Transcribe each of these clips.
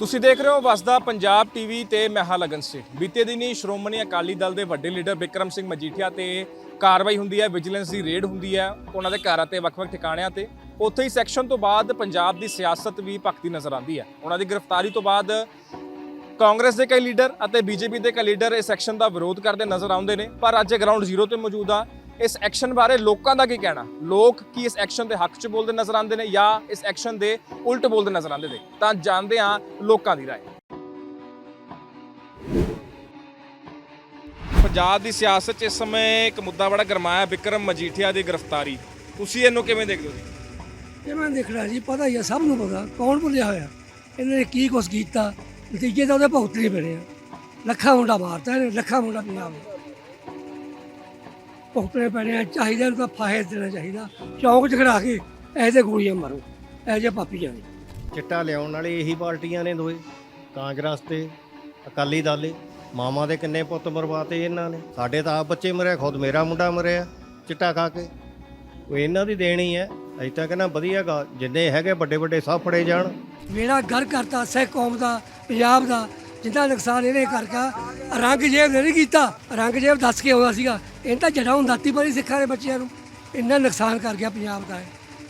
ਤੁਸੀਂ ਦੇਖ ਰਹੇ ਹੋ ਵਸਦਾ ਪੰਜਾਬ ਟੀਵੀ ਤੇ ਮੈਂ ਹਾਂ ਲਗਨ ਸਿੰਘ ਬੀਤੇ ਦਿਨੀ ਸ਼੍ਰੋਮਣੀ ਅਕਾਲੀ ਦਲ ਦੇ ਵੱਡੇ ਲੀਡਰ ਵਿਕਰਮ ਸਿੰਘ ਮਜੀਠੀਆ ਤੇ ਕਾਰਵਾਈ ਹੁੰਦੀ ਹੈ, ਵਿਜੀਲੈਂਸ ਦੀ ਰੇਡ ਹੁੰਦੀ ਹੈ, ਉਹਨਾਂ ਦੇ ਘਰਾਂ ਤੇ ਵੱਖ-ਵੱਖ ਠਿਕਾਣਿਆਂ ਤੇ। ਉੱਥੇ ਹੀ ਸੈਕਸ਼ਨ ਤੋਂ ਬਾਅਦ ਪੰਜਾਬ ਦੀ ਸਿਆਸਤ ਵੀ ਭਖਦੀ ਨਜ਼ਰ ਆਉਂਦੀ ਹੈ। ਉਹਨਾਂ ਦੀ ਗ੍ਰਿਫਤਾਰੀ ਤੋਂ ਬਾਅਦ ਕਾਂਗਰਸ ਦੇ ਕਈ ਲੀਡਰ ਅਤੇ ਬੀਜੇਪੀ ਦੇ ਕਈ ਲੀਡਰ ਇਸ ਐਕਸ਼ਨ ਦਾ ਵਿਰੋਧ ਕਰਦੇ ਨਜ਼ਰ ਆਉਂਦੇ ਨੇ, ਪਰ ਅੱਜ ਗਰਾਊਂਡ ਜ਼ੀਰੋ ਤੇ ਮੌਜੂਦ ਆ। ਇਸ ਐਕਸ਼ਨ ਬਾਰੇ ਲੋਕਾਂ ਦਾ ਕੀ ਕਹਿਣਾ? ਲੋਕ ਕੀ ਇਸ ਐਕਸ਼ਨ ਦੇ ਹੱਕ 'ਚ ਬੋਲਦੇ ਨਜ਼ਰ ਆਉਂਦੇ ਨੇ ਜਾਂ ਇਸ ਐਕਸ਼ਨ ਦੇ ਉਲਟ ਬੋਲਦੇ ਨਜ਼ਰ ਆਉਂਦੇ ਨੇ? ਤਾਂ ਜਾਣਦੇ ਹਾਂ ਲੋਕਾਂ ਦੀ ਰਾਏ। ਪੰਜਾਬ ਦੀ ਸਿਆਸਤ 'ਚ ਇਸ ਸਮੇਂ ਇੱਕ ਮੁੱਦਾ ਬੜਾ ਗਰਮਾਇਆ, ਵਿਕਰਮ ਮਜੀਠੀਆ ਦੀ ਗ੍ਰਿਫਤਾਰੀ। ਤੁਸੀਂ ਇਹਨੂੰ ਕਿਵੇਂ ਦੇਖਦੇ ਹੋ ਇਹ ਮੈਂ ਦੇਖਣਾ ਜੀ, ਪਤਾ ਹੀ ਆ, ਸਭ ਨੂੰ ਪਤਾ, ਕੌਣ ਭੁੱਲਿਆ ਹੋਇਆ? ਇਹਨਾਂ ਨੇ ਕੀ ਕੁਛ ਕੀਤਾ? ਨਤੀਜੇ ਤਾਂ ਉਹਦੇ ਭੁਗਤਣੇ ਪੈਣੇ ਆ। ਲੱਖਾਂ ਮੁੰਡਾ ਮਾਰਤਾ ਇਹਨੇ, ਲੱਖਾਂ ਮੁੰਡਾ ਪੰਜਾਬ ਨੂੰ ਭੁਗਤਣੇ ਪੈਣੇ ਆ ਚਾਹੀਦਾ ਇਹਨੂੰ ਤਾਂ ਫਾਹੇ ਦੇਣਾ ਚਾਹੀਦਾ। ਚੌਂਕ 'ਚ ਖੜਾ ਕੇ ਇਹੋ ਜਿਹੇ ਗੋਲੀਆਂ ਮਾਰੋ ਇਹੋ ਜਿਹੇ ਪਾਪੀਆਂ ਨੇ ਚਿੱਟਾ ਲਿਆਉਣ ਵਾਲੇ ਇਹੀ ਪਾਰਟੀਆਂ ਨੇ ਦੋਏ ਕਾਂਗਰਸ ਤੇ ਅਕਾਲੀ ਦਲ ਮਾਮਾ ਦੇ ਕਿੰਨੇ ਪੁੱਤ ਮਰਵਾਤੇ ਇਹਨਾਂ ਨੇ। ਸਾਡੇ ਤਾਂ ਆਪ ਬੱਚੇ ਮਰਿਆ ਖੁਦ ਮੇਰਾ ਮੁੰਡਾ ਮਰਿਆ ਚਿੱਟਾ ਖਾ ਕੇ। ਉਹ ਇਹਨਾਂ ਦੀ ਦੇਣੀ ਹੈ। ਅਜੇ ਤਾਂ ਕਹਿੰਦਾ ਵਧੀਆ ਗਾ ਜਿੰਨੇ ਹੈਗੇ ਵੱਡੇ ਵੱਡੇ ਸਭ ਫੜੇ ਜਾਣ। ਮੇਰਾ ਘਰ ਕਰਤਾ ਸਿੱਖ ਕੌਮ ਦਾ ਪੰਜਾਬ ਦਾ। ਜਿੰਦਾ ਨੁਕਸਾਨ ਇਹਨੇ ਕਰਕੇ ਰੰਗ ਜੇਬ ਨੇ ਨਹੀਂ ਕੀਤਾ। ਰੰਗ ਜੇਬ ਦੱਸ ਕੇ ਆਉਂਦਾ ਸੀਗਾ। ਇਹ ਤਾਂ ਜੜਾ ਹੁੰਦਾ ਤੀ ਬੜੀ ਸਿੱਖਾਂ ਦੇ ਬੱਚਿਆਂ ਨੂੰ। ਇੰਨਾ ਨੁਕਸਾਨ ਕਰ ਗਿਆ ਪੰਜਾਬ ਦਾ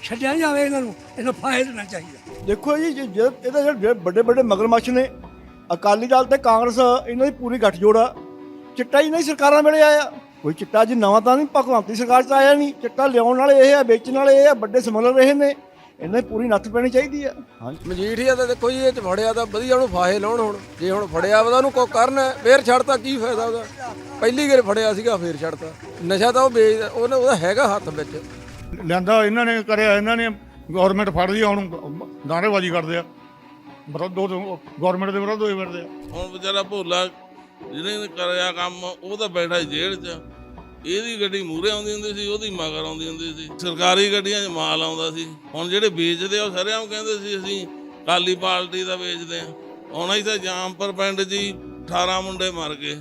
ਛੱਡਿਆ ਨਹੀਂ ਜਾਵੇ ਇਹਨਾਂ ਨੂੰ, ਇਹਨੂੰ ਫਾਇਦਾ ਦੇਣਾ ਚਾਹੀਦਾ। ਦੇਖੋ ਜੀ, ਜੇ- ਇਹਦਾ ਜਿਹੜੇ ਵੱਡੇ ਵੱਡੇ ਮਗਰਮੱਛ ਨੇ, ਅਕਾਲੀ ਦਲ ਤੇ ਕਾਂਗਰਸ, ਇਹਨਾਂ ਦੀ ਪੂਰੀ ਗੱਠਜੋੜ ਆ। ਚਿੱਟਾ ਹੀ ਨਹੀਂ ਸਰਕਾਰਾਂ ਵੇਲੇ ਆਇਆ। ਕੋਈ ਚਿੱਟਾ ਜੀ ਨਵਾਂ ਤਾਂ ਨਹੀਂ, ਭਗਵੰਤ ਦੀ ਸਰਕਾਰ ਚ ਆਇਆ ਨਹੀਂ। ਚਿੱਟਾ ਲਿਆਉਣ ਵਾਲੇ ਇਹ ਆ, ਵੇਚਣ ਵਾਲੇ ਇਹ ਆ, ਵੱਡੇ ਸਮਗਲਰ ਰਹੇ ਨੇ। ਇਹਨਾਂ ਦੀ ਪੂਰੀ ਨੱਥ ਪੈਣੀ ਚਾਹੀਦੀ ਆ। ਹਾਂਜੀ। ਮਜੀਠੀਆ ਤਾਂ ਦੇਖੋ ਜੀ ਇਹ ਚ ਫੜਿਆ ਤਾਂ ਵਧੀਆ ਉਹਨੂੰ ਫਾਹੇ ਲਾਉਣ ਹੁਣ। ਜੇ ਹੁਣ ਫੜਿਆ ਵਾ ਤਾਂ ਉਹਨੂੰ ਕੋ ਕਰਨ ਫੇਰ ਛੱਡਤਾ ਕੀ ਫਾਇਦਾ ਉਹਦਾ? ਪਹਿਲੀ ਗੇਰ ਫੜਿਆ ਸੀਗਾ ਫੇਰ ਛੱਡਤਾ। ਨਸ਼ਾ ਤਾਂ ਉਹ ਵੇਚਦਾ ਉਹਨੇ ਉਹਦਾ ਹੈਗਾ ਹੱਥ ਵਿੱਚ। ਲਿਆਂਦਾ ਇਹਨਾਂ ਨੇ ਕਰਿਆ ਇਹਨਾਂ ਨੇ ਗਵਰਨਮੈਂਟ ਫੜਦੀ ਆ ਹੁਣ ਕਰਦੇ ਆ। ਵਿਰੋਧ ਗਵਰਨਮੈਂਟ ਦੇ ਵਿਰੋਧ ਹੋਏ ਫਿਰਦੇ ਆ। ਹੁਣ ਵਿਚਾਰਾ ਭੋਲਾ ਜਿਹਨੇ ਕਰਿਆ ਕੰਮ ਉਹ ਤਾਂ ਬੈਠਾ ਜੇਲ੍ਹ 'ਚ। ਇਹਦੀ ਗੱਡੀ ਮੂਹਰੇ ਆਉਂਦੀ ਹੁੰਦੀ ਸੀ ਉਹਦੀ ਮਗਰ ਆਉਂਦੀ ਹੁੰਦੀ ਸੀ। ਸਰਕਾਰੀ ਗੱਡੀਆਂ 'ਚ ਮਾਲ ਆਉਂਦਾ ਸੀ। ਹੁਣ ਜਿਹੜੇ ਵੇਚਦੇ ਆ ਉਹ ਸਾਰਿਆਂ ਨੂੰ ਕਹਿੰਦੇ ਸੀ ਅਸੀਂ ਕਾਲੀ ਪਾਰਟੀ ਦਾ ਵੇਚਦੇ ਆ। ਹੁਣ ਅਸੀਂ ਤਾਂ ਜਾਮਪੁਰ ਪਿੰਡ 'ਚ ਹੀ 18 ਮੁੰਡੇ ਮਰ ਗਏ।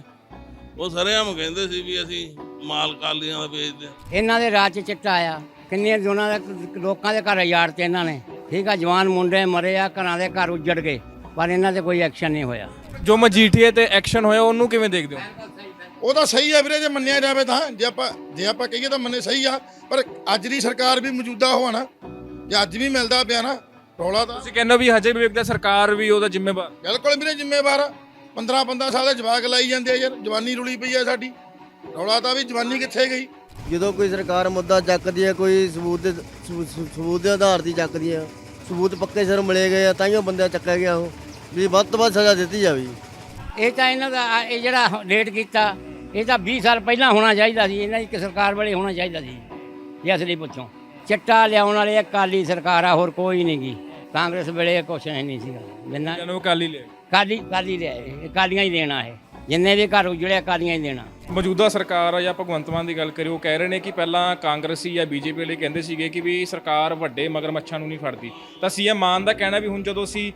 ਉਹ ਸਾਰਿਆਂ ਨੂੰ ਕਹਿੰਦੇ ਸੀ ਵੀ ਅਸੀਂ ਮਾਲ ਕਾਲੀਆਂ ਦਾ ਵੇਚਦੇ ਆ। ਇਹਨਾਂ ਦੇ ਰਾਜ 'ਚ ਚਿੱਟਾ ਆਇਆ। ਕਿੰਨੇ ਜੁਨਾਂ ਦੇ ਲੋਕਾਂ ਦੇ ਘਰ ਯਾਰ ਤੇ ਇਹਨਾਂ ਨੇ। ਠੀਕ ਆ ਜਵਾਨ ਮੁੰਡੇ ਮਰੇ ਆ ਘਰਾਂ ਦੇ ਘਰ ਉੱਜੜ ਗਏ। ਪਰ ਇਹਨਾਂ ਤੇ ਕੋਈ ਐਕਸ਼ਨ ਨਹੀਂ ਹੋਇਆ। ਜੋ ਮਜੀਠੀਏ ਤੇ ਐਕਸ਼ਨ ਹੋਇਆ ਉਹਨੂੰ ਕਿਵੇਂ ਦੇਖਦੇ ਹੋ? ਉਹ ਤਾਂ ਸਹੀ ਆ ਵੀਰੇ ਜੇ ਮੰਨਿਆ ਜਾਵੇ ਤਾਂ। ਜੇ ਆਪਾਂ ਜੇ ਆਪਾਂ ਕਹੀਏ ਤਾਂ ਮੰਨੇ ਸਹੀ ਆ। ਪਰ ਅੱਜ ਦੀ ਸਰਕਾਰ ਵੀ ਮੌਜੂਦਾ ਹੋਣਾ ਜੇ ਅੱਜ ਵੀ ਮਿਲਦਾ ਪਿਆ ਨਾ ਰੌਲਾ ਤਾਂ ਤੁਸੀਂ ਕਹਿੰਦੇ ਹੋ ਵੀ ਹਜੇ ਵੀ ਵੇਖਦਾ ਸਰਕਾਰ ਵੀ ਉਹਦਾ ਜ਼ਿੰਮੇਵਾਰ। ਬਿਲਕੁਲ ਵੀਰੇ ਜ਼ਿੰਮੇਵਾਰ ਆ। 15 15 ਸਾਲ ਦੇ ਜਵਾਕ ਲਾਈ ਜਾਂਦੇ ਆ ਯਾਰ। ਜਵਾਨੀ ਰੁਲੀ ਪਈ ਆ ਸਾਡੀ। ਰੌਲਾ ਤਾਂ ਵੀ ਜਵਾਨੀ ਕਿੱਥੇ ਗਈ? ਜਦੋਂ ਕੋਈ ਸਰਕਾਰ ਮੁੱਦਾ ਚੱਕਦੀ ਹੈ ਕੋਈ ਸਬੂਤ ਦੇ ਸਬੂ- ਸਬੂ- ਸਬੂਤ ਦੇ ਆਧਾਰ ਦੀ ਚੱਕਦੀ ਹੈ ਸਬੂਤ ਪੱਕੇ ਸਿਰ ਮਿਲੇ ਗਏ ਆ ਤਾਈਓ ਬੰਦਾ ਚੱਕਿਆ ਗਿਆ ਉਹ। ਵੀ ਵੱਧ ਤੋਂ ਵੱਧ ਸਜ਼ਾ ਦਿੱਤੀ ਜਾਵੇ। ਇਹ ਤਾਂ ਇਹਨਾਂ ਦਾ ਆ- ਇਹ ਜਿਹੜਾ ਲੇਟ ਕੀਤਾ ਇਹ ਤਾਂ 20 ਸਾਲ ਪਹਿਲਾਂ ਹੋਣਾ ਚਾਹੀਦਾ ਸੀ ਇਹਨਾਂ ਦੀ ਸਰਕਾਰ ਵੇਲੇ ਹੋਣਾ ਚਾਹੀਦਾ ਸੀ। ਜੇ ਅਸਲੀ ਪੁੱਛੋ ਚਿੱਟਾ ਲਿਆਉਣ ਵਾਲੇ ਅਕਾਲੀ ਸਰਕਾਰ ਆ ਹੋਰ ਕੋਈ ਨਹੀਂ ਗੀ। ਕਾਂਗਰਸ ਵੇਲੇ ਕੁਛ ਨਹੀਂ ਸੀਗਾ। ਜਿੰਨਾ ਜਨੋ ਕਾਲੀ ਲੈ ਕਾਲੀ ਕਾਲੀ ਲਿਆ ਇਹ ਕਾਲੀਆਂ ਹੀ ਦੇਣਾ ਇਹ। ਜਿੰਨੇ ਵੀ ਘਰ ਉਜੜੇ ਕਾਲੀਆਂ ਹੀ ਦੇਣਾ। ਮੌਜੂਦਾ ਸਰਕਾਰ ਆ ਜਾਂ ਭਗਵੰਤ ਮਾਨ ਦੀ ਗੱਲ ਕਰੀਏ ਉਹ ਕਹਿ ਰਹੇ ਨੇ ਕਿ ਪਹਿਲਾਂ ਕਾਂਗਰਸੀ ਜਾਂ ਬੀਜੇਪੀ ਵਾਲੇ ਕਹਿੰਦੇ ਸੀਗੇ ਕਿ ਵੀ ਸਰਕਾਰ ਵੱਡੇ ਮਗਰਮੱਛਾਂ ਨੂੰ ਨਹੀਂ ਫੜਦੀ। ਤਾਂ ਸੀਐਮ ਮਾਨ ਦਾ ਕਹਿਣਾ ਵੀ ਹੁਣ ਜਦੋਂ ਅਸੀਂ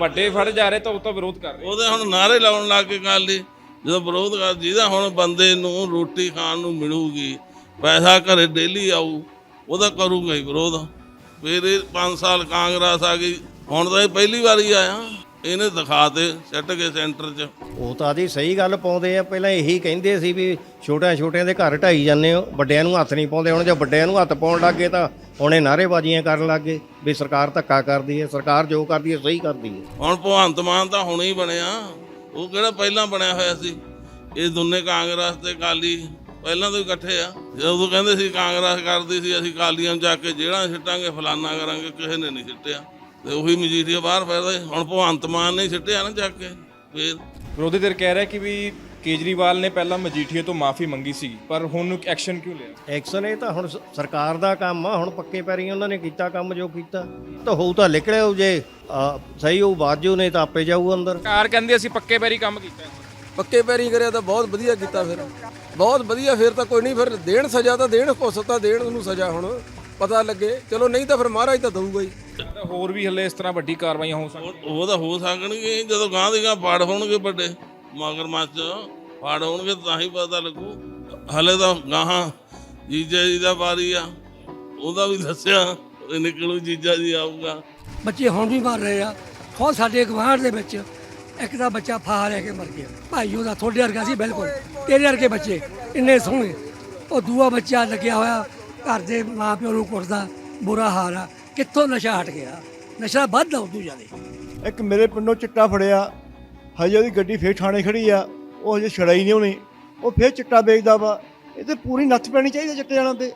ਵੱਡੇ ਫੜ ਜਾ ਰਹੇ ਤਾਂ ਉਹ ਤਾਂ ਵਿਰੋਧ ਕਰ ਰਹੇ। ਉਹਦੇ ਹੁਣ ਨਾਰੇ ਲਾਉਣ ਲੱਗ ਕੇ ਕਾਲੀ ਜਦੋਂ ਵਿਰੋਧ ਕਰ ਜਿਹਦਾ ਹੁਣ ਬੰਦੇ ਨੂੰ ਰੋਟੀ ਖਾਣ ਨੂੰ ਮਿਲੂਗੀ ਪੈਸਾ ਘਰੇ ਡੇਲੀ ਆਊ ਉਹਦਾ ਕਰੂਗਾ ਹੀ ਵਿਰੋਧ। ਫਿਰ ਇਹ 5 ਸਾਲ ਕਾਂਗਰਸ ਆ ਗਈ ਹੁਣ ਤਾਂ ਇਹ ਪਹਿਲੀ ਵਾਰੀ ਆਇਆ। ਇਹਨੇ ਦਿਖਾ ਤੇ ਸੱਟ ਕੇ ਸੈਂਟਰ 'ਚ। ਉਹ ਤਾਂ ਆਦੀ ਸਹੀ ਗੱਲ ਪਾਉਂਦੇ ਆ ਪਹਿਲਾਂ ਇਹੀ ਕਹਿੰਦੇ ਸੀ ਵੀ ਛੋਟਿਆਂ ਛੋਟਿਆਂ ਦੇ ਘਰ ਢਾਈ ਜਾਂਦੇ ਹੋ ਵੱਡਿਆਂ ਨੂੰ ਹੱਥ ਨਹੀਂ ਪਾਉਂਦੇ ਹੁਣ ਜੇ ਵੱਡਿਆਂ ਨੂੰ ਹੱਥ ਪਾਉਣ ਲੱਗੇ ਤਾਂ ਹੁਣ ਇਹ ਨਾਅਰੇਬਾਜ਼ੀਆਂ ਕਰਨ ਲੱਗੇ ਵੀ ਸਰਕਾਰ ਧੱਕਾ ਕਰਦੀ ਹੈ ਸਰਕਾਰ ਜੋ ਕਰਦੀ ਹੈ ਸਹੀ ਕਰਦੀ ਹੈ। ਹੁਣ ਭਗਵੰਤ ਮਾਨ ਤਾਂ ਹੁਣੇ ਹੀ ਬਣਿਆ। ਉਹ ਕਿਹੜਾ ਪਹਿਲਾਂ ਬਣਿਆ ਹੋਇਆ ਸੀ? ਇਹ ਦੋਨੇ ਕਾਂਗਰਸ ਤੇ ਕਾਲੀ ਪਹਿਲਾਂ ਤੋਂ ਹੀ ਇਕੱਠੇ ਆ। ਜਦੋਂ ਕਹਿੰਦੇ ਸੀ ਕਾਂਗਰਸ ਕਰਦੀ ਸੀ, ਅਸੀਂ ਕਾਲੀਆਂ ਨੂੰ ਜਾ ਕੇ ਜਿਹੜਾ ਸਿੱਟਾਂਗੇ, ਫਲਾਨਾ ਕਰਾਂਗੇ, ਕਿਸੇ ਨੇ ਨਹੀਂ ਸਿੱਟਿਆ। ਤੇ ਉਹੀ ਮਜੀਠੀਆ ਬਾਹਰ ਫੈਰਦਾ, ਹੁਣ ਭਗਵੰਤ ਮਾਨ ਨੇ ਸਿੱਟਿਆ ਨਾ ਜਾ ਕੇ, ਫੇਰ। ਵਿਰੋਧੀ ਧਿਰ ਕਹਿ ਰਿਹਾ ਕਿ ਵੀ ਕੇਜਰੀਵਾਲ ਨੇ ਪਹਿਲਾਂ ਮਜੀਠੀਏ ਤੋਂ ਮਾਫੀ ਮੰਗੀ ਸੀ ਪਰ ਹੁਣ ਐਕਸ਼ਨ ਕਿਉਂ ਲਿਆ? ਐਕਸ਼ਨ ਇਹ ਤਾਂ ਹੁਣ ਸ- ਸਰਕਾਰ ਦਾ ਕੰਮ ਆ ਹੁਣ ਪੱਕੇ ਪੈਰੀ ਉਹਨਾਂ ਨੇ ਕੀਤਾ ਕੰਮ ਜੋ ਕੀਤਾ। ਤਾਂ ਹੋਊ ਤਾਂ ਨਿਕਲਿਆ ਹੋਊ ਜੇ ਸਹੀ ਹੋਊ ਬਾਜੂ ਨਹੀਂ ਤਾਂ ਆਪੇ ਜਾਊ ਅੰਦਰ। ਸਰਕਾਰ ਕਹਿੰਦੀ ਅਸੀਂ ਪੱਕੇ ਪੈਰੀ ਕੰਮ ਕੀਤਾ। ਪੱਕੇ ਪੈਰੀ ਕਰਿਆ ਤਾਂ ਬਹੁਤ ਵਧੀਆ ਕੀਤਾ ਫਿਰ। ਬਹੁਤ ਵਧੀਆ ਫਿਰ ਤਾਂ ਕੋਈ ਨਹੀਂ ਫਿਰ ਦੇਣ ਸਜ਼ਾ ਤਾਂ ਦੇਣ ਕੁਛ ਤਾਂ ਦੇਣ ਉਹਨੂੰ ਸਜ਼ਾ ਹੁਣ ਪਤਾ ਲੱਗੇ। ਚਲੋ ਨਹੀਂ ਤਾਂ ਫਿਰ ਮਹਾਰਾਜ ਤਾਂ ਦਊਗਾ ਹੀ। ਹੋਰ ਵੀ ਹੱਲੇ ਇਸ ਤਰ੍ਹਾਂ ਵੱਡੀ ਕਾਰਵਾਈਆਂ ਹੋ ਸਕਦੀਆਂ। ਉਹ ਉਹ ਤਾਂ ਹੋ ਸਕਣਗੇ ਜਦੋਂ ਗਾਂ ਦੀ ਗਾਂ ਪਾੜ ਹੋਣਗੇ ਵੱਡੇ। ਮਗਰਮੱਛ ਪਾੜ ਹੋਣਗੇ ਤਾਂ ਹੀ ਪਤਾ ਲੱਗੂ। ਹਲੇ ਤਾਂ ਗਾਹਾਂ ਜੀਜਾ ਜੀ ਦਾ ਵਾਰੀ ਆ। ਉਹਦਾ ਵੀ ਦੱਸਿਆ ਇਹ ਨਿਕਲੂ ਜੀਜਾ ਜੀ ਆਊਗਾ। ਬੱਚੇ ਹੁਣ ਵੀ ਮਰ ਰਹੇ ਆ। ਖੁਦ ਸਾਡੇ ਗਵਾਂਢ ਦੇ ਵਿੱਚ ਇੱਕ ਦਾ ਬੱਚਾ ਫਾਹਾ ਲੈ ਕੇ ਮਰ ਗਿਆ। ਭਾਈ ਉਹਦਾ ਤੁਹਾਡੇ ਵਰਗਾ ਸੀ ਬਿਲਕੁਲ। ਤੇਰੇ ਵਰਗੇ ਬੱਚੇ ਇੰਨੇ ਸੋਹਣੇ। ਉਹ ਦੂਆ ਬੱਚਾ ਲੱਗਿਆ ਹੋਇਆ ਘਰ ਦੇ ਮਾਂ ਪਿਓ ਨੂੰ ਕੁੱਟਦਾ ਬੁਰਾ ਹਾਲ ਆ। ਕਿੱਥੋਂ ਨਸ਼ਾ ਹਟ ਗਿਆ? ਨਸ਼ਾ ਵੱਧ ਉਦੋਂ ਜ਼ਿਆਦਾ। ਇੱਕ ਮੇਰੇ ਪਿੰਡੋਂ ਚਿੱਟਾ ਫੜਿਆ। ਹਜੇ ਉਹਦੀ ਗੱਡੀ ਫੇਰ ਥਾਣੇ ਖੜੀ ਆ ਉਹ ਹਜੇ ਛੜਾਈ ਨਹੀਂ ਉਹਨੇ ਉਹ ਫੇਰ ਚਿੱਟਾ ਵੇਚਦਾ ਵਾ। ਇਹ ਤੇ ਪੂਰੀ ਨੱਥ ਪੈਣੀ ਚਾਹੀਦੀ ਚਿੱਟੇ ਵਾਲਿਆਂ ਤੇ।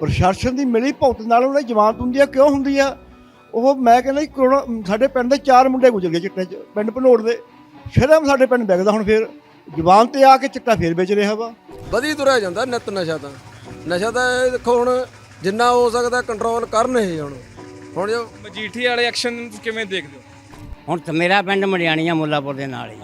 ਪ੍ਰਸ਼ਾਸਨ ਦੀ ਮਿਲੀ ਭੁਗਤ ਨਾਲ ਉਹਨਾਂ ਦੀ ਜਮਾਨਤ ਹੁੰਦੀ ਆ ਕਿਉਂ ਹੁੰਦੀ ਆ? ਉਹ ਮੈਂ ਕਹਿੰਦਾ ਜੀ ਕਰੋਨਾ ਸਾਡੇ ਪਿੰਡ ਦੇ ਚਾਰ ਮੁੰਡੇ ਗੁਜ਼ਰ ਗਏ ਚਿੱਟੇ 'ਚ ਪਿੰਡ ਭਨੋੜ ਦੇ। ਸ਼ਰਮ ਸਾਡੇ ਪਿੰਡ ਵਿਕਦਾ ਹੁਣ ਫੇਰ। ਜਵਾਨ ਤੇ ਆ ਕੇ ਚਿੱਟਾ ਫੇਰ ਵੇਚ ਰਿਹਾ ਵਾ। ਵਧੀ ਤੁਰਿਆ ਜਾਂਦਾ ਨਿਤ ਨਸ਼ਾ ਤਾਂ। ਨਸ਼ਾ ਤਾਂ ਇਹ ਦੇਖੋ ਹੁਣ ਜਿੰਨਾ ਹੋ ਸਕਦਾ ਕੰਟਰੋਲ ਕਰਨ ਇਹ ਹੁਣ। ਹੁਣ ਜੋ ਮਜੀਠੀ ਵਾਲੇ ਐਕਸ਼ਨ ਕਿਵੇਂ ਦੇਖਦੇ ਹੋ? ਹੁਣ ਤਾਂ ਮੇਰਾ ਪਿੰਡ ਮੜਿਆਣੀਆਂ ਮੁੱਲਾਪੁਰ ਦੇ ਨਾਲ ਹੀ।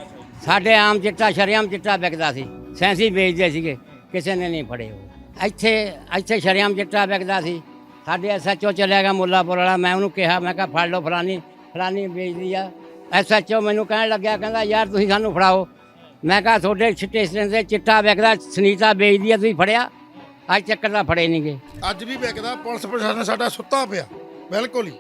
ਸਾਡੇ ਆਮ ਚਿੱਟਾ, ਸ਼ਰੇਆਮ ਚਿੱਟਾ ਵਿਕਦਾ ਸੀ। ਸੈਂਸੀ ਵੇਚਦੇ ਸੀਗੇ, ਕਿਸੇ ਨੇ ਨਹੀਂ ਫੜੇ ਉਹ। ਇੱਥੇ ਇੱਥੇ ਸ਼ਰੇਆਮ ਚਿੱਟਾ ਵਿਕਦਾ ਸੀ। ਸਾਡੇ ਐਸਐਚਓ ਚਲਿਆ ਗਿਆ ਮੁੱਲਾਪੁਰ ਵਾਲਾ, ਮੈਂ ਉਹਨੂੰ ਕਿਹਾ, ਮੈਂ ਕਿਹਾ, ਫੜ ਲਓ ਫਲਾਨੀ ਫਲਾਨੀ ਵੇਚਦੀ ਆ। ਐਸਐਚਓ ਮੈਨੂੰ ਕਹਿਣ ਲੱਗਿਆ, ਕਹਿੰਦਾ, ਯਾਰ ਤੁਸੀਂ ਸਾਨੂੰ ਫੜਾਓ। ਮੈਂ ਕਿਹਾ, ਤੁਹਾਡੇ ਸਟੇਸ਼ਨ ਤੇ ਚਿੱਟਾ ਵਿਕਦਾ, ਸੁਨੀਤਾ ਵੇਚਦੀ ਆ, ਤੁਸੀਂ ਫੜਿਆ? ਅੱਜ ਚੱਕਰ ਦਾ ਫੜੇ ਨਹੀਂਗੇ ਅੱਜ ਵੀ ਵਿਕਦਾ, ਪੁਲਿਸ ਪ੍ਰਸ਼ਾਸਨ ਸਾਡਾ ਸੁੱਤਾ ਪਿਆ, ਬਿਲਕੁਲ ਹੀ।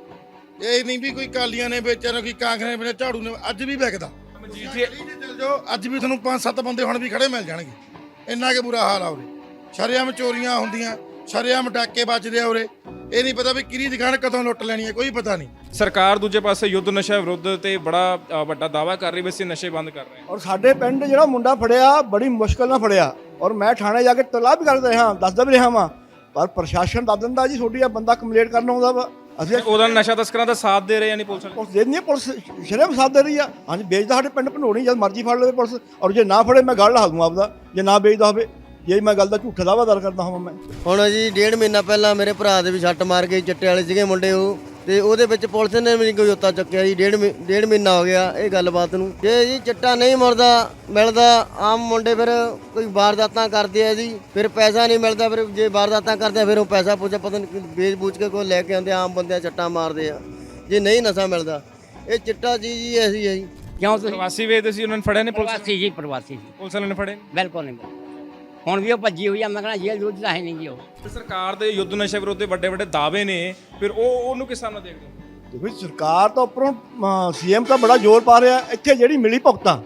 ਇਹ ਨਹੀਂ ਵੀ ਕੋਈ ਕਾਲੀਆਂ ਨੇ ਵੇਚਿਆ ਨਾ ਕੋਈ ਕਾਂਗਰਸ ਨੇ ਵੇਚਿਆ ਝਾੜੂ ਨੇ ਅੱਜ ਵੀ ਵਿਕਦਾ। ਮਜੀਠੀ ਚਲ ਜਾਓ ਅੱਜ ਵੀ ਤੁਹਾਨੂੰ ਪੰਜ ਸੱਤ ਬੰਦੇ ਹੁਣ ਵੀ ਖੜੇ ਮਿਲ ਜਾਣਗੇ। ਇੰਨਾ ਕਿ ਬੁਰਾ ਹਾਲ ਆ ਉਰੇ। ਸ਼ਰੇਆਮ ਚੋਰੀਆਂ ਹੁੰਦੀਆਂ ਸ਼ਰੇਆਮ ਡਾਕੇ ਵੱਜਦੇ ਆ ਉਰੇ। ਇਹ ਨਹੀਂ ਪਤਾ ਵੀ ਕਿਹਦੀ ਦੁਕਾਨ ਕਦੋਂ ਲੁੱਟ ਲੈਣੀ ਹੈ ਕੋਈ ਪਤਾ ਨਹੀਂ। ਸਰਕਾਰ ਦੂਜੇ ਪਾਸੇ ਯੁੱਧ ਨਸ਼ਾ ਵਿਰੁੱਧ ਤੇ ਬੜਾ ਅ, ਵੱਡਾ ਦਾਵਾ ਕਰ ਰਹੀ ਵੀ ਅਸੀਂ ਨਸ਼ੇ ਬੰਦ ਕਰ ਰਹੇ ਹਾਂ। ਔਰ ਸਾਡੇ ਪਿੰਡ ਜਿਹੜਾ ਮੁੰਡਾ ਫੜਿਆ ਬੜੀ ਮੁਸ਼ਕਲ ਨਾਲ ਫੜਿਆ। ਔਰ ਮੈਂ ਥਾਣੇ ਜਾ ਕੇ ਤਲਾਬ ਵੀ ਕਰ ਰਿਹਾ ਦੱਸਦਾ ਵੀ ਰਿਹਾ ਵਾਂ। ਪਰ ਪ੍ਰਸ਼ਾਸਨ ਦੱਸ ਦਿੰਦਾ ਜੀ ਤੁਹਾਡੀ ਆ ਬੰਦਾ ਕੰਪਲੇਂਟ ਕਰਨ ਆਉਂਦਾ ਵਾ। ਅਸੀਂ ਉਹਦਾ ਨਸ਼ਾ ਤਸਕਰਾਂ ਦਾ ਸਾਥ ਦੇ ਰਹੇ ਯਾਨੀ ਪੁਲਿਸ ਵਾਲੇ? ਪੁਲਿਸ ਦੇ ਨਹੀਂ ਪੁਲਿਸ ਸ਼ਰਮ ਸਾਥ ਦੇ ਰਹੀ ਆ। ਹਾਂਜੀ ਵੇਚਦਾ ਸਾਡੇ ਪਿੰਡ ਭਨੋਣੀ ਜਦ ਮਰਜ਼ੀ ਫੜ ਲਵੇ ਪੁਲਿਸ। ਔਰ ਜੇ ਨਾ ਫੜੇ ਮੈਂ ਗੱਲ ਲਾ ਦੂੰ ਆਪਦਾ। ਜੇ ਨਾ ਵੇਚਦਾ ਹੋਵੇ ਜੇ ਮੈਂ ਗੱਲ ਦਾ ਝੂਠਾ ਦਾਵਾ ਦਰ ਕਰਦਾ ਹਾਂ ਮੈਂ। ਹੁਣ ਜੀ ਡੇਢ ਮਹੀਨਾ ਪਹਿਲਾਂ ਮੇਰੇ ਭਰਾ ਦੇ ਵੀ ਛੱਟ ਮਾਰ ਕੇ ਚਿੱਟੇ ਵਾਲੇ ਸੀਗੇ ਮੁੰਡੇ ਉਹ। ਤੇ ਉਹਦੇ ਵਿੱਚ ਪੁਲਿਸ ਨੇ ਵੀ ਨਹੀਂ ਕੋਈ ਉੱਤਾ ਚੱਕਿਆ ਜੀ। ਡੇਢ ਮਹੀ- ਡੇਢ ਮਹੀਨਾ ਹੋ ਗਿਆ ਇਹ ਗੱਲਬਾਤ ਨੂੰ। ਜੇ ਜੀ ਚਿੱਟਾ ਨਹੀਂ ਮੁਰਦਾ ਮਿਲਦਾ ਆਮ ਮੁੰਡੇ ਫਿਰ ਕੋਈ ਵਾਰਦਾਤਾਂ ਕਰਦੇ ਆ ਜੀ। ਫਿਰ ਪੈਸਾ ਨਹੀਂ ਮਿਲਦਾ ਫਿਰ ਜੇ ਵਾਰਦਾਤਾਂ ਕਰਦੇ ਆ ਫਿਰ ਉਹ ਪੈਸਾ ਪੁੱਛਾ ਪਤਾ ਨਹੀਂ ਵੇਚ ਬੂਝ ਕੇ ਕੋਈ ਲੈ ਕੇ ਆਉਂਦੇ ਆ, ਆਮ ਬੰਦਿਆਂ ਚੱਟਾ ਮਾਰਦੇ ਆ। ਜੇ ਨਹੀਂ ਨਸ਼ਾ ਮਿਲਦਾ ਇਹ ਚਿੱਟਾ ਜੀ ਜੀ ਐਸੀ ਹੈ ਜੀ। ਕਿਉਂ ਤੁਸੀਂ? ਪ੍ਰਵਾਸੀ ਵੇਚਦੇ ਸੀ ਉਹਨਾਂ ਨੇ ਫੜਿਆ ਨੇ ਪੁਲਿਸ ਪ੍ਰਵਾਸੀ ਜੀ ਪ੍ਰਵਾਸੀ ਜੀ। ਪੁਲਿਸ ਵਾਲਿਆਂ ਨੇ ਫੜੇ ਬਿਲਕੁਲ ਨਹੀਂ। ਹੁਣ ਵੀ ਉਹ ਭੱਜੀ ਹੋਈ ਆ ਮੈਂ ਕਹਿੰਦਾ ਜੇਲ੍ਹ 'ਚ ਤਾਂ ਹੈ ਨਹੀਂ ਜੀ ਉਹ। ਤੇ ਸਰਕਾਰ ਦੇ ਯੁੱਧ ਨਸ਼ਾ ਵਿਰੁੱਧ ਦੇ ਵੱਡੇ ਵੱਡੇ ਦਾਅਵੇ ਨੇ ਫਿਰ ਉਹ ਉਹਨੂੰ ਕਿਸ ਨਾਲ ਦੇਖਦੇ ਹੋ? ਦੇਖੋ ਜੀ, ਸਰਕਾਰ ਤਾਂ ਉੱਪਰੋਂ ਸੀਐਮ ਤਾਂ ਬੜਾ ਜ਼ੋਰ ਪਾ ਰਿਹਾ ਇੱਥੇ ਜਿਹੜੀ ਮਿਲੀ ਭੁਗਤਾਂ।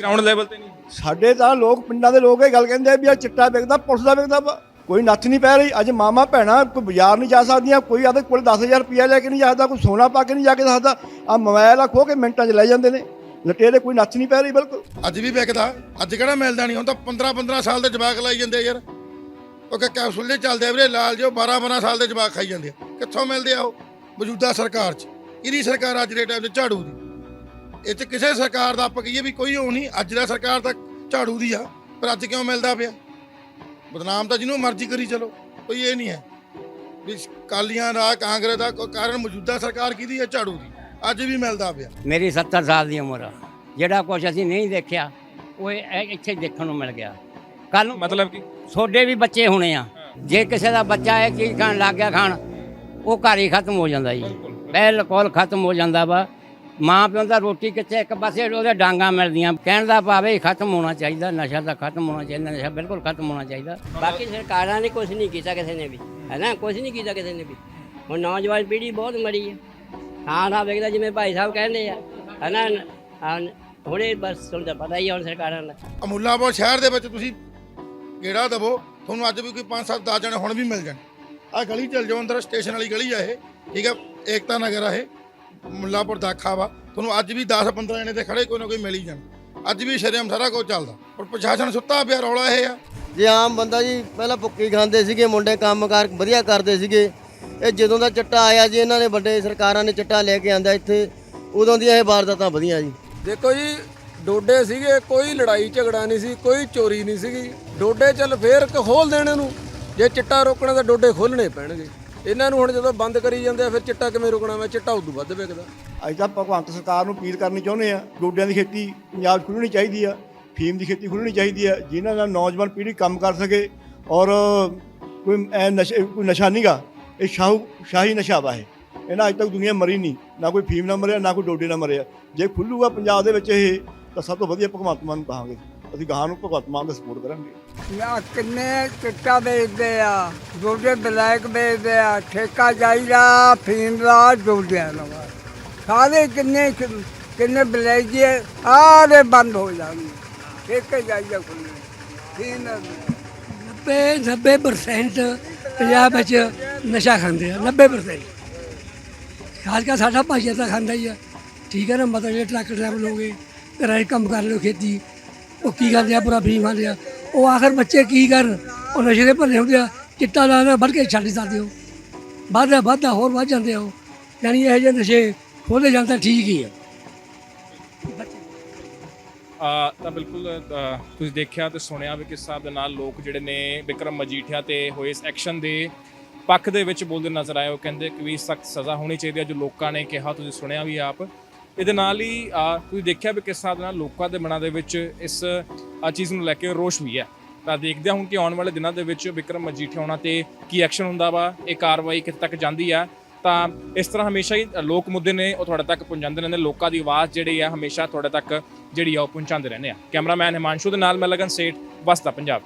ਗਰਾਊਂਡ ਲੈਵਲ ਤੇ ਨਹੀਂ। ਸਾਡੇ ਤਾਂ ਲੋਕ ਪਿੰਡਾਂ ਦੇ ਲੋਕ ਇਹ ਗੱਲ ਕਹਿੰਦੇ ਆ ਵੀ ਆ ਚਿੱਟਾ ਵਿਕਦਾ ਪੁਲਿਸ ਦਾ ਵਿਕਦਾ ਵਾ ਕੋਈ ਨੱਥ ਨਹੀਂ ਪੈ ਰਹੀ ਅੱਜ ਮਾਮਾ ਭੈਣਾ ਕੋਈ ਬਾਜ਼ਾਰ ਨਹੀਂ ਜਾ ਸਕਦੀਆਂ ਕੋਈ ਆਦੇ ਕੋਲ 10000 ਰੁਪਇਆ ਲੈ ਕੇ ਨਹੀਂ ਜਾ ਸਕਦਾ ਕੋਈ ਸੋਨਾ ਪਾ ਕੇ ਨਹੀਂ ਜਾ ਕੇ ਸਕਦਾ ਆ ਮੋਬਾਈਲ ਆ ਖੋ ਕੇ ਮਿੰਟਾਂ 'ਚ ਲੈ ਜਾਂਦੇ ਨੇ। ਲਟੇਰੇ ਕੋਈ ਨੱਥ ਨਹੀਂ ਪੈ ਰਹੀ ਬਿਲਕੁਲ। ਅੱਜ ਵੀ ਵਿਕਦਾ। ਅੱਜ ਕਿਹੜਾ ਮਿਲਦਾ ਨਹੀਂ ਹੁਣ ਤਾਂ 15 15 ਸਾਲ ਦੇ ਜਵਾਕ ਲਾਈ ਜਾਂਦੇ ਆ ਯਾਰ। ਉਹ ਕਿ ਕੈਪਸੂਲ ਦੇ ਚੱਲਦੇ ਆ ਵੀਰੇ, ਲਾਲ ਜਿਓ 12 12 ਸਾਲ ਦੇ ਜਵਾਕ ਖਾਈ ਜਾਂਦੇ ਆ। ਕਿੱਥੋਂ ਮਿਲਦੇ ਆ ਉਹ? ਮੌਜੂਦਾ ਸਰਕਾਰ 'ਚ। ਕਿਹਦੀ ਸਰਕਾਰ ਅੱਜ ਦੇ ਟਾਈਮ 'ਚ ਝਾੜੂ ਦੀ। ਇਹ 'ਚ ਕਿਸੇ ਸਰਕਾਰ ਦਾ ਆਪਾਂ ਕਹੀਏ ਵੀ ਕੋਈ ਉਹ ਨਹੀਂ, ਅੱਜ ਦਾ ਸਰਕਾਰ ਤਾਂ ਝਾੜੂ ਦੀ ਆ। ਪਰ ਅੱਜ ਕਿਉਂ ਮਿਲਦਾ ਪਿਆ? ਬਦਨਾਮ ਤਾਂ ਜਿਹਨੂੰ ਮਰਜ਼ੀ ਕਰੀ ਚਲੋ, ਕੋਈ ਇਹ ਨਹੀਂ ਹੈ। ਵੀ ਕਾਲੀਆਂ ਦਾ, ਕਾਂਗਰਸ ਦਾ ਕੋਈ ਕਾਰਨ ਮੌਜੂਦਾ ਸਰਕਾਰ ਕਿਹਦੀ ਹੈ ਝਾੜੂ ਦੀ। ਅੱਜ ਵੀ ਮਿਲਦਾ ਪਿਆ। ਮੇਰੀ 70 ਸਾਲ ਦੀ ਉਮਰ ਆ। ਜਿਹੜਾ ਕੁਝ ਅਸੀਂ ਨਹੀਂ ਦੇਖਿਆ ਉਹ ਇਹ- ਇੱਥੇ ਦੇਖਣ ਨੂੰ ਮਿਲ ਗਿਆ। ਕੱਲ ਨੂੰ ਮਤਲਬ ਕਿ? ਤੁਹਾਡੇ ਵੀ ਬੱਚੇ ਹੋਣੇ ਆ। ਜੇ ਕਿਸੇ ਦਾ ਬੱਚਾ ਇਹ ਚੀਜ਼ ਖਾਣ ਲੱਗ ਗਿਆ ਖਾਣ ਉਹ ਘਰ ਹੀ ਖਤਮ ਹੋ ਜਾਂਦਾ ਜੀ। ਬਿਲਕੁਲ ਖਤਮ ਹੋ ਜਾਂਦਾ ਵਾ। ਮਾਂ ਪਿਓ ਦਾ ਰੋਟੀ ਕਿੱਥੇ ਇੱਕ ਪਾਸੇ ਉਹਦੇ ਡਾਂਗਾ ਮਿਲਦੀਆਂ। ਕਹਿਣ ਦਾ ਭਾਵੇਂ ਖਤਮ ਹੋਣਾ ਚਾਹੀਦਾ ਨਸ਼ਾ ਤਾਂ ਖਤਮ ਹੋਣਾ ਚਾਹੀਦਾ ਨਸ਼ਾ ਬਿਲਕੁਲ ਖਤਮ ਹੋਣਾ ਚਾਹੀਦਾ। ਬਾਕੀ ਸਰਕਾਰਾਂ ਨੇ ਕੁਝ ਨਹੀਂ ਕੀਤਾ ਕਿਸੇ ਨੇ ਵੀ। ਹੈ ਨਾ? ਕੁਝ ਨਹੀਂ ਕੀਤਾ ਕਿਸੇ ਨੇ ਵੀ। ਹੁਣ ਨੌਜਵਾਨ ਪੀੜ੍ਹੀ ਬਹੁਤ ਮਰੀ ਹੈ ਹਾਂ ਨਾ ਵੇਖਦਾ ਜਿਵੇਂ ਭਾਈ ਸਾਹਿਬ ਕਹਿੰਦੇ ਆ। ਹੈ ਨਾ ਹਾਂ, ਹੁਣੇ ਬਸ ਤੁਹਾਨੂੰ ਤਾਂ ਪਤਾ ਹੀ ਆ ਹੁਣ ਸਰਕਾਰਾਂ ਦਾ। ਅਮੁੱਲਾਪੁਰ ਸ਼ਹਿਰ ਦੇ ਵਿੱਚ ਤੁਸੀਂ ਗੇੜਾ ਦਵੋ ਤੁਹਾਨੂੰ ਅੱਜ ਵੀ ਕੋਈ 5-7 10 ਜਣੇ ਹੁਣ ਵੀ ਮਿਲ ਜਾਣ। ਆ ਗਲੀ ਚੱਲ ਜਾਓ ਅੰਦਰ ਸਟੇਸ਼ਨ ਵਾਲੀ ਗਲੀ ਆ ਇਹ ਠੀਕ ਆ ਏਕਤਾ ਨਗਰ ਆ ਇਹ ਮੁੱਲਾਪੁਰ ਦਾਖਾ ਵਾ। ਤੁਹਾਨੂੰ ਅੱਜ ਵੀ 10-15 ਜਣੇ ਤੇ ਖੜੇ ਕੋਈ ਨਾ ਕੋਈ ਮਿਲ ਹੀ ਜਾਣ। ਅੱਜ ਵੀ ਸ਼ਰੇਆਮ ਸਾਰਾ ਕੁਝ ਚੱਲਦਾ। ਪਰ ਪ੍ਰਸ਼ਾਸਨ ਸੁੱਤਾ ਪਿਆ ਰੌਲਾ ਇਹ ਆ। ਜੇ ਆਮ ਬੰਦਾ ਜੀ ਪਹਿਲਾਂ ਭੁੱਕੀ ਖਾਂਦੇ ਸੀਗੇ ਮੁੰਡੇ ਕੰਮਕਾਰ ਵਧੀਆ ਕਰਦੇ ਸੀਗੇ ਇਹ ਜਦੋਂ ਦਾ ਚਿੱਟਾ ਆਇਆ ਜੀ ਇਹਨਾਂ ਨੇ ਵੱਡੇ ਸਰਕਾਰਾਂ ਨੇ ਚਿੱਟਾ ਲੈ ਕੇ ਆਂਦਾ ਇੱਥੇ ਉਦੋਂ ਦੀਆਂ ਇਹ ਵਾਰਦਾਤਾਂ ਵਧੀਆਂ ਜੀ। ਦੇਖੋ ਜੀ ਡੋਡੇ ਸੀਗੇ ਕੋਈ ਲੜਾਈ ਝਗੜਾ ਨਹੀਂ ਸੀ ਕੋਈ ਚੋਰੀ ਨਹੀਂ ਸੀਗੀ। ਡੋਡੇ ਚੱਲ ਫੇਰ ਕ ਖੋਲ ਦੇਣ ਨੂੰ ਜੇ ਚਿੱਟਾ ਰੋਕਣਾ ਤਾਂ ਡੋਡੇ ਖੋਲਣੇ ਪੈਣਗੇ। ਇਹਨਾਂ ਨੂੰ ਹੁਣ ਜਦੋਂ ਬੰਦ ਕਰੀ ਜਾਂਦੇ ਆ ਫਿਰ ਚਿੱਟਾ ਕਿਵੇਂ ਰੁਕਣਾ? ਵਾ ਚਿੱਟਾ ਉਦੋਂ ਵੱਧ ਵਿਕਦਾ ਅੱਜ ਤਾਂ ਭਗਵੰਤ ਸਰਕਾਰ ਨੂੰ ਅਪੀਲ ਕਰਨੀ ਚਾਹੁੰਦੇ ਆ ਗੋਡਿਆਂ ਦੀ ਖੇਤੀ ਪੰਜਾਬ 'ਚ ਖੁੱਲ੍ਹਣੀ ਚਾਹੀਦੀ ਆ ਫੀਮ ਦੀ ਖੇਤੀ ਖੁੱਲ੍ਹਣੀ ਚਾਹੀਦੀ ਆ ਜਿਨ੍ਹਾਂ ਨਾਲ ਨੌਜਵਾਨ ਪੀੜ੍ਹੀ ਕੰਮ ਕਰ ਸਕੇ ਔਰ ਕੋਈ ਨਸ਼ੇ ਕੋਈ ਨਸ਼ਾ ਨਹੀਂਗਾ ਇਹ ਸ਼ਾਹੂ ਸ਼ਾਹੀ ਨਸ਼ਾ ਵਾ ਇਹ। ਇਹਨਾਂ ਅੱਜ ਤੱਕ ਦੁਨੀਆ ਮਰੀ ਨਹੀਂ ਨਾ ਕੋਈ ਫੀਮ ਨਾਲ ਮਰਿਆ ਨਾ ਕੋਈ ਡੋਡੇ ਨਾਲ ਮਰਿਆ। ਜੇ ਖੁੱਲੂਗਾ ਪੰਜਾਬ ਦੇ ਵਿੱਚ ਇਹ ਤਾਂ ਸਭ ਤੋਂ ਵਧੀਆ ਭਗਵੰਤ ਮਾਨ ਨੂੰ ਕਹਾਂਗੇ। ਅਸੀਂ ਗਾਹਾਂ ਨੂੰ ਭਗਵੰਤ ਮਾਨ ਦਾ ਸਪੋਰਟ ਕਰਾਂਗੇ। ਆ ਕਿੰਨੇ ਚਿੱਟਾ ਵੇਚਦੇ ਆ ਦੋਡੇ ਬਲੈਕ ਵੇਚਦੇ ਆ ਠੇਕਾ ਚਾਹੀਦਾ ਫੀਮ ਦਾ ਦੋਡਿਆਂ ਦਾ। ਸਾਰੇ ਕਿੰਨੇ ਕਿੰਨੇ ਬਲੈਜੀ ਸਾਰੇ ਬੰਦ ਹੋ ਜਾਣਗੇ। ਇੱਕ ਜਾਈਆ ਖੁੱਲ੍ਹੇ ਠੀਕ ਨਾ 90 90% ਪੰਜਾਬ ਵਿੱਚ ਨਸ਼ਾ ਖਾਂਦੇ ਆ 90% ਖਾਸ ਕਰ ਸਾਡਾ ਭਾਈਆ ਤਾਂ ਖਾਂਦਾ ਹੀ ਆ। ਠੀਕ ਹੈ ਨਾ, ਮਤਲਬ ਜਿਹੜੇ ਟਰੱਕ ਡਰਾਈਵਰ ਹੋਗੇ ਘਰਾਂ 'ਚ ਕੰਮ ਕਰ ਲਓ ਖੇਤੀ, ਉਹ ਕੀ ਕਰਦੇ ਆ, ਪੂਰਾ ਫੀਮ ਖਾਂਦੇ ਆ। ਉਹ ਆਖਰ ਬੱਚੇ ਕੀ ਕਰਨ? ਉਹ ਨਸ਼ੇ ਦੇ ਭਰੇ ਹੁੰਦੇ ਆ, ਚਿੱਟਾ ਲਾ ਵੱਢ ਕੇ ਛੱਡ ਸਕਦੇ ਹੋ ਵੱਧਦਾ ਵੱਧਦਾ ਹੋਰ ਵੱਧ ਜਾਂਦੇ ਆ ਉਹ। ਯਾਨੀ ਇਹ ਜਿਹੇ ਨਸ਼ੇ ਖੋਲੇ ਜਾਣ ਤਾਂ ਠੀਕ ਹੀ ਆ। ਆ, ਤਾਂ ਬਿਲਕੁਲ ਤੁਸੀਂ ਦੇਖਿਆ ਤੇ ਸੁਣਿਆ ਵੀ ਕਿਸ ਹਿਸਾਬ ਦੇ ਨਾਲ ਲੋਕ ਜਿਹੜੇ ਨੇ ਵਿਕਰਮ ਮਜੀਠੀਆ ਤੇ ਹੋਏ ਇਸ ਐਕਸ਼ਨ ਦੇ ਪੱਖ ਦੇ ਵਿੱਚ ਬੋਲਦੇ ਨਜ਼ਰ ਆਏ, ਉਹ ਕਹਿੰਦੇ ਕਿ ਵੀ ਸਖਤ ਸਜ਼ਾ ਹੋਣੀ ਚਾਹੀਦੀ ਹੈ, ਜੋ ਲੋਕਾਂ ਨੇ ਕਿਹਾ, ਤੁਸੀਂ ਸੁਣਿਆ ਵੀ ਆਪ। ਇਹਦੇ ਨਾਲ ਹੀ ਤੁਸੀਂ ਦੇਖਿਆ ਵੀ ਕਿਸ ਹਿਸਾਬ ਨਾਲ ਲੋਕਾਂ ਦੇ ਮਨਾਂ ਦੇ ਵਿੱਚ ਇਸ ਚੀਜ਼ ਨੂੰ ਲੈ ਕੇ ਰੋਸ਼ ਵੀ ਹੈ। ਤਾਂ ਦੇਖਦੇ ਹਾਂ ਹੁਣ ਕਿ ਆਉਣ ਵਾਲੇ ਦਿਨਾਂ ਦੇ ਵਿੱਚ ਵਿਕਰਮ ਮਜੀਠੀਆ ਹੋਣਾ ਤੇ ਕੀ ਐਕਸ਼ਨ ਹੁੰਦਾ ਵਾ, ਇਹ ਕਾਰਵਾਈ ਕਿੱਥੇ ਤੱਕ ਜਾਂਦੀ ਆ। ਤਾਂ ਇਸ ਤਰ੍ਹਾਂ ਹਮੇਸ਼ਾ ਹੀ ਲੋਕ ਮੁੱਦੇ ਨੇ, ਉਹ ਤੁਹਾਡੇ ਤੱਕ ਪਹੁੰਚਾਉਂਦੇ ਰਹਿੰਦੇ, ਲੋਕਾਂ ਦੀ ਆਵਾਜ਼ ਜਿਹੜੀ ਆ, ਹਮੇਸ਼ਾ ਤੁਹਾਡੇ ਤੱਕ ਜਿਹੜੀ ਆ, ਉਹ ਪਹੁੰਚਾਉਂਦੇ ਰਹਿੰਦੇ ਆ। ਕੈਮਰਾਮੈਨ ਹਿਮਾਂਸ਼ੂ ਦੇ ਨਾਲ ਮੈਂ ਲਗਨ ਸੇਠ ਵਸਦਾ ਪੰਜਾਬ।